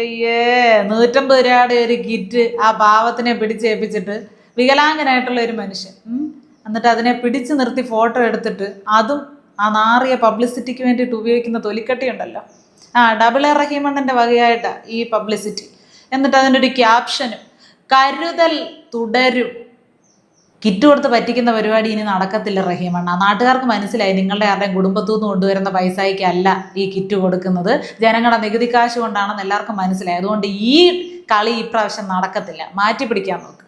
അയ്യേ നൂറ്റമ്പത് രൂപയുടെ ഒരു കിറ്റ് ആ പാവത്തിനെ പിടിച്ചേൽപ്പിച്ചിട്ട് വികലാംഗനായിട്ടുള്ള ഒരു മനുഷ്യൻ. എന്നിട്ട് അതിനെ പിടിച്ചു നിർത്തി ഫോട്ടോ എടുത്തിട്ട് അതും ആ നാറിയ പബ്ലിസിറ്റിക്ക് വേണ്ടിയിട്ട് ഉപയോഗിക്കുന്ന തൊലിക്കട്ടി ഉണ്ടല്ലോ. ആ ഡബിൾ എ റഹീമണ്ണന്റെ വകയായിട്ടാണ് ഈ പബ്ലിസിറ്റി എന്നിട്ട് അതിന്റെ ഒരു ക്യാപ്ഷനും കരുതൽ തുടരും. കിറ്റ് കൊടുത്ത് പറ്റിക്കുന്ന പരിപാടി ഇനി നടക്കത്തില്ല റഹീമണ്ണ നാട്ടുകാർക്ക് മനസ്സിലായി നിങ്ങളുടെ ആരുടെയും കുടുംബത്തു നിന്ന് കൊണ്ടുവരുന്ന പൈസയ്ക്കല്ല ഈ കിറ്റ് കൊടുക്കുന്നത്. ജനങ്ങളുടെ നികുതി കാശ് കൊണ്ടാണെന്ന് എല്ലാവർക്കും മനസ്സിലായി. അതുകൊണ്ട് ഈ കളി ഇപ്രാവശ്യം നടക്കത്തില്ല. മാറ്റി പിടിക്കാൻ നോക്ക്.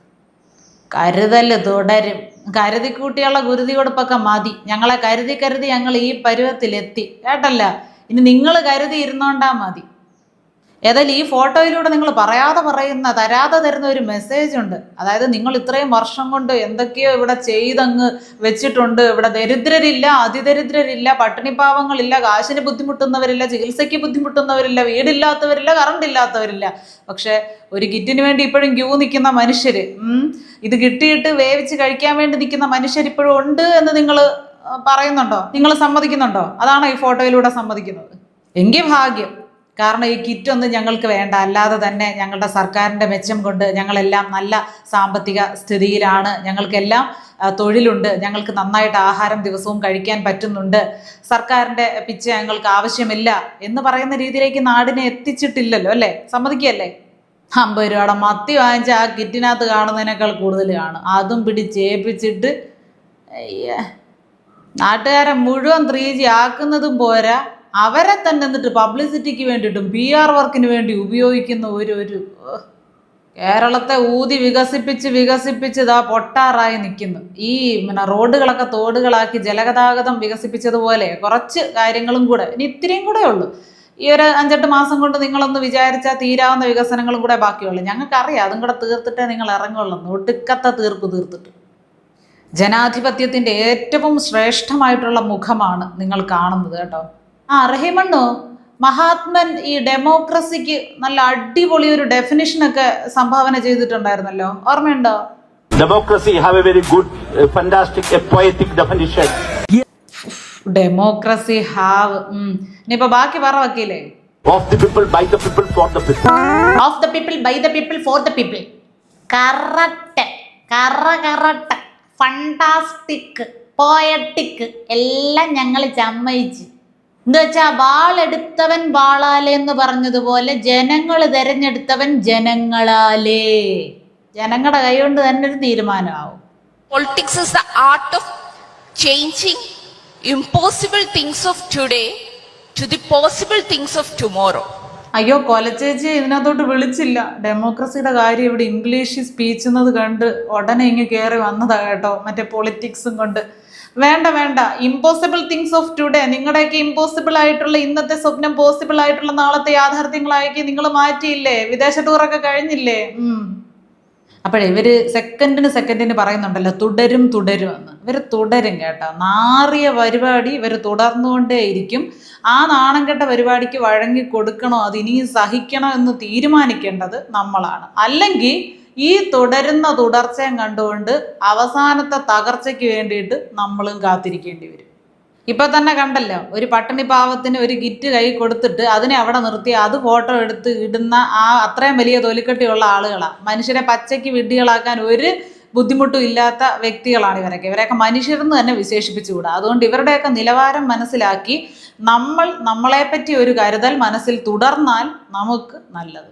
കരുതൽ തുടരും. കരുതിക്കൂട്ടിയുള്ള ഗുരുതി കൊടുപ്പൊക്കെ മതി. ഞങ്ങളെ കരുതി കരുതി ഞങ്ങൾ ഈ പരുവത്തിലെത്തി. കേട്ടല്ല? ഇനി നിങ്ങൾ കരുതി ഇരുന്നോണ്ടാ മതി. ഏതായാലും ഈ ഫോട്ടോയിലൂടെ നിങ്ങൾ പറയാതെ പറയുന്ന തരാതെ തരുന്ന ഒരു മെസ്സേജ് ഉണ്ട്. അതായത് നിങ്ങൾ ഇത്രയും വർഷം കൊണ്ട് എന്തൊക്കെയോ ഇവിടെ ചെയ്തങ്ങ് വെച്ചിട്ടുണ്ട്. ഇവിടെ ദരിദ്രരില്ല അതിദരിദ്രരില്ല പട്ടിണിപ്പാവങ്ങളില്ല കാശിന് ബുദ്ധിമുട്ടുന്നവരില്ല ചികിത്സയ്ക്ക് ബുദ്ധിമുട്ടുന്നവരില്ല വീടില്ലാത്തവരില്ല കറണ്ട് ഇല്ലാത്തവരില്ല. പക്ഷെ ഒരു കിറ്റിന് വേണ്ടി ഇപ്പോഴും ക്യൂ നിൽക്കുന്ന മനുഷ്യർ ഇത് കിട്ടിയിട്ട് വേവിച്ച് കഴിക്കാൻ വേണ്ടി നിൽക്കുന്ന മനുഷ്യർ ഇപ്പോഴും ഉണ്ട് എന്ന് നിങ്ങൾ പറയുന്നുണ്ടോ? നിങ്ങൾ സമ്മതിക്കുന്നുണ്ടോ? അതാണോ ഈ ഫോട്ടോയിലൂടെ സമ്മതിക്കുന്നത്? എങ്കിൽ ഭാഗ്യം. കാരണം ഈ കിറ്റൊന്നും ഞങ്ങൾക്ക് വേണ്ട. അല്ലാതെ തന്നെ ഞങ്ങളുടെ സർക്കാരിന്റെ മെച്ചം കൊണ്ട് ഞങ്ങളെല്ലാം നല്ല സാമ്പത്തിക സ്ഥിതിയിലാണ്. ഞങ്ങൾക്കെല്ലാം തൊഴിലുണ്ട്. ഞങ്ങൾക്ക് നന്നായിട്ട് ആഹാരം ദിവസവും കഴിക്കാൻ പറ്റുന്നുണ്ട്. സർക്കാരിന്റെ പിച്ച ഞങ്ങൾക്ക് ആവശ്യമില്ല എന്ന് പറയുന്ന രീതിയിലേക്ക് നാടിനെ എത്തിച്ചിട്ടില്ലല്ലോ അല്ലേ? സമ്മതിക്കല്ലേ അമ്പത് രൂപയുടെ മത്തി വാങ്ങിച്ച ആ കിറ്റിനകത്ത് കാണുന്നതിനേക്കാൾ കൂടുതൽ കാണും. അതും പിടിച്ചേപ്പിച്ചിട്ട് നാട്ടുകാരെ മുഴുവൻ ത്രീ ജി ആക്കുന്നതും പോരാ. അവരെ തന്നെ എന്നിട്ട് പബ്ലിസിറ്റിക്ക് വേണ്ടിയിട്ടും പി ആർ വർക്കിന് വേണ്ടി ഉപയോഗിക്കുന്ന ഒരു ഒരു കേരളത്തെ ഊതി വികസിപ്പിച്ച് വികസിപ്പിച്ച് ഇതാ പൊട്ടാറായി നിൽക്കുന്നു. ഈ പിന്നെ റോഡുകളൊക്കെ തോടുകളാക്കി ജലഗതാഗതം വികസിപ്പിച്ചതുപോലെ കുറച്ച് കാര്യങ്ങളും കൂടെ. ഇനി ഇത്തിരിയും കൂടെ ഉള്ളൂ. ഈ ഒരു അഞ്ചെട്ട് മാസം കൊണ്ട് നിങ്ങളൊന്ന് വിചാരിച്ചാൽ തീരാവുന്ന വികസനങ്ങളും കൂടെ ബാക്കിയുള്ളൂ. ഞങ്ങൾക്കറിയാം അതും കൂടെ തീർത്തിട്ടേ നിങ്ങൾ ഇറങ്ങുള്ളൂ. ഒടുക്കത്തെ തീർപ്പ് തീർത്തിട്ട്. ജനാധിപത്യത്തിന്റെ ഏറ്റവും ശ്രേഷ്ഠമായിട്ടുള്ള മുഖമാണ് നിങ്ങൾ കാണുന്നത് കേട്ടോ. ആ റഹിമണ്ണു മഹാത്മൻ ഈ ഡെമോക്രസിക്ക് നല്ല അടിപൊളി ഒരു ഡെഫിനിഷൻ ഒക്കെ സംഭാവന ചെയ്തിട്ടുണ്ടായിരുന്നല്ലോ. ഓർമ്മയുണ്ടോ? Democracy have a very good fantastic fantastic, definition democracy have ഇനിയിപ്പോ ബാക്കി പറ വക്കീലേ. Of the people by the people for the people of the people by the people for the people correct കറ കറക്റ്റ് ഫണ്ടാസ്റ്റിക് പോയറ്റിക് എല്ലാം ഞങ്ങൾ ചമ്മയിച്ച്. എന്ന് വെച്ചാൽ വാളെടുത്തവൻ വാളാലേ എന്ന് പറഞ്ഞതുപോലെ ജനങ്ങൾ തെരഞ്ഞെടുത്തവൻ ജനങ്ങളാലേ. ജനങ്ങളുടെ കൈകൊണ്ട് തന്നെ ഒരു തീരുമാനമാവും. Politics is the art of changing impossible things of today to the possible things of tomorrow അയ്യോ കൊലച്ചേച്ചി ഇതിനകത്തോട്ട് വിളിച്ചില്ല. ഡെമോക്രസിയുടെ കാര്യം ഇവിടെ ഇംഗ്ലീഷ് സ്പീച്ച് എന്നത് കണ്ട് ഉടനെ ഇങ്ങ് കയറി വന്നതാ കേട്ടോ. മറ്റേ പൊളിറ്റിക്സും കൊണ്ട്. വേണ്ട വേണ്ട. ഇമ്പോസിബിൾ തിങ്സ് ഓഫ് ടുഡേ നിങ്ങളുടെയൊക്കെ ഇമ്പോസിബിൾ ആയിട്ടുള്ള ഇന്നത്തെ സ്വപ്നം പോസിബിൾ ആയിട്ടുള്ള നാളത്തെ യാഥാർത്ഥ്യങ്ങളാക്കി നിങ്ങൾ മാറ്റിയില്ലേ? വിദേശ ടൂറൊക്കെ കഴിഞ്ഞില്ലേ? അപ്പോഴേ ഇവർ സെക്കൻഡിന് സെക്കൻഡിന് പറയുന്നുണ്ടല്ലോ തുടരും തുടരും എന്ന്. ഇവർ തുടരും കേട്ടോ. നാറിയ പരിപാടി ഇവർ തുടർന്നുകൊണ്ടേയിരിക്കും. ആ നാണം കെട്ട പരിപാടിക്ക് വഴങ്ങി കൊടുക്കണോ അത് ഇനിയും സഹിക്കണോ എന്ന് തീരുമാനിക്കേണ്ടത് നമ്മളാണ്. അല്ലെങ്കിൽ ഈ തുടരുന്ന തുടർച്ചയും കണ്ടുകൊണ്ട് അവസാനത്തെ തകർച്ചയ്ക്ക് വേണ്ടിയിട്ട് നമ്മളും കാത്തിരിക്കേണ്ടി വരും. ഇപ്പൊ തന്നെ കണ്ടല്ലോ ഒരു പട്ടിണി പാവത്തിന് ഒരു കിറ്റ് കൈ കൊടുത്തിട്ട് അതിനെ അവിടെ നിർത്തി അത് ഫോട്ടോ എടുത്ത് ഇടുന്ന ആ അത്രയും വലിയ തൊലിക്കെട്ടിയുള്ള ആളുകളാണ് മനുഷ്യരെ പച്ചയ്ക്ക് വിഡ്ഢികളാക്കാൻ ഒരു ബുദ്ധിമുട്ടും ഇല്ലാത്ത വ്യക്തികളാണ് ഇവരൊക്കെ. ഇവരെയൊക്കെ മനുഷ്യരെന്ന് തന്നെ വിശേഷിപ്പിച്ചുകൂടാ. അതുകൊണ്ട് ഇവരുടെയൊക്കെ നിലവാരം മനസ്സിലാക്കി നമ്മൾ നമ്മളെപ്പറ്റി ഒരു കരുതൽ മനസ്സിൽ തുടർന്നാൽ നമുക്ക് നല്ലത്.